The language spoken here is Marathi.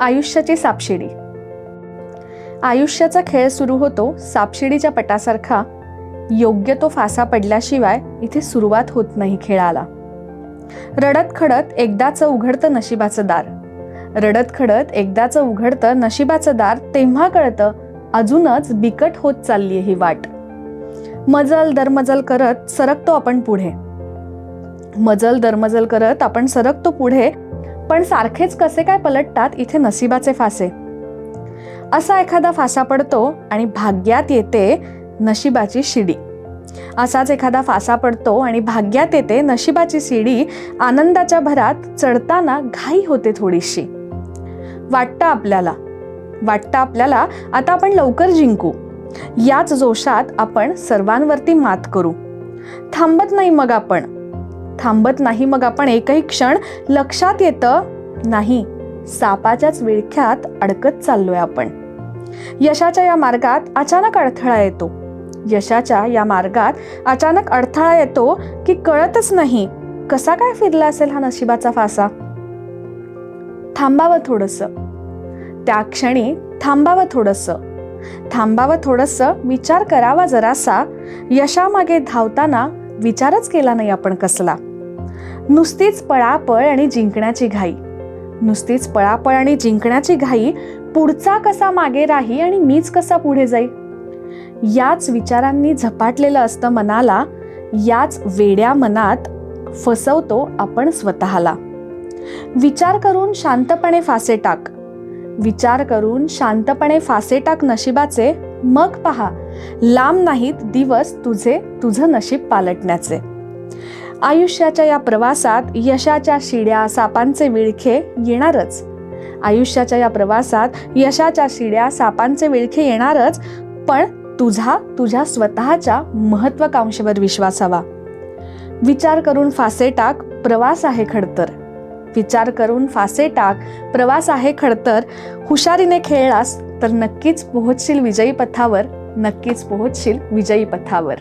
आयुष्याची सापशिडी. आयुष्याचा खेळ सुरू होतो सापशिडीच्या पटासारखा. योग्य तो फासा पडल्याशिवाय इथे सुरुवात होत नाही खेळाला. रडत खडत एकदाचं उघडतं नशिबाचं दार. रडत खडत एकदाचं उघडतं नशिबाचं दार तेव्हा कळतं अजूनच बिकट होत चालली ही वाट. मजल दरमजल करत सरकतो आपण पुढे. मजल दरमजल करत आपण सरकतो पुढे पण सारखेच कसे काय पलटतात इथे नशिबाचे फासे? असा एखादा फासा पडतो आणि भाग्यात येते नशिबाची शिडी. असाच एखादा फासा पडतो आणि भाग्यात येते नशिबाची शिडी आनंदाच्या भरात चढताना घाई होते थोडीशी. वाटतं आपल्याला. वाटतं आपल्याला आता आपण लवकर जिंकू. याच जोशात आपण सर्वांवरती मात करू. थांबत नाही मग आपण. थांबत नाही मग आपण एकही क्षण लक्षात येतं नाही. सापाच्याच विळख्यात अडकत चाललोय आपण. यशाच्या या मार्गात अचानक अडथळा येतो. यशाच्या या मार्गात अचानक अडथळा येतो की कळतच नाही कसा काय फिरला असेल हा नशिबाचा फासा? थांबावं थोडस. त्या क्षणी थांबावं थोडस. थांबावं थोडस विचार करावा जरासा. यशामागे धावताना विचारच केला नाही आपण कसला. नुसतीच पळापळ आणि जिंकण्याची घाई. नुसतीच पळापळ आणि जिंकण्याची घाई पुढचा कसा मागे राही आणि मीच कसा पुढे जाई? याच विचारांनी झपाटलेलं असतं मनाला याच वेड्या मनात फसवतो आपण स्वतःला. विचार करून शांतपणे फासे टाक. विचार करून शांतपणे फासे टाक नशिबाचे मग पहा लांब नाहीत दिवस तुझे तुझं नशीब पालटण्याचे. आयुष्याच्या या प्रवासात यशाच्या शिड्या सापांचे विळखे येणारच. आयुष्याच्या या प्रवासात यशाच्या शिड्या सापांचे विळखे येणारच पण तुझा तुझ्या स्वतःच्या महत्वाकांक्षेवर विश्वास हवा. विचार करून फासे टाक प्रवास आहे खडतर. विचार करून फासे टाक प्रवास आहे खडतर. हुशारीने खेळलास तर नक्कीच पोहोचशील विजयी पथावर नक्कीच पोहोचशील विजयी पथावर.